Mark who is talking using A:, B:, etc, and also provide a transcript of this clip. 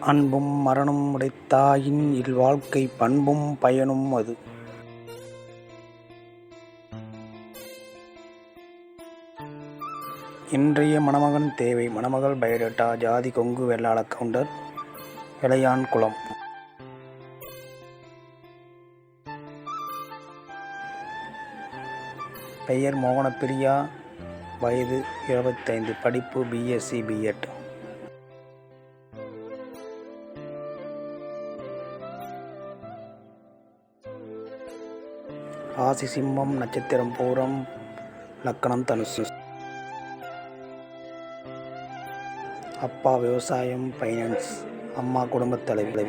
A: அன்பும் மரணம் உடைத்தாயின் இல்வாழ்க்கை பண்பும் பயனும் அது. இன்றைய மணமகன் தேவை. மணமகள் பயோடேட்டா ஜாதி கொங்கு வெள்ளாள கவுண்டர் இளையான்குளம் பெயர் மோகனப்பிரியா வயது இருபத்தைந்து படிப்பு பிஎஸ்சி பிஎட் ராசி சிம்மம் நட்சத்திரம் பூரம் லக்கணம் தனுசு. அப்பா விவசாயம் ஃபைனான்ஸ் அம்மா குடும்பத் தலைவி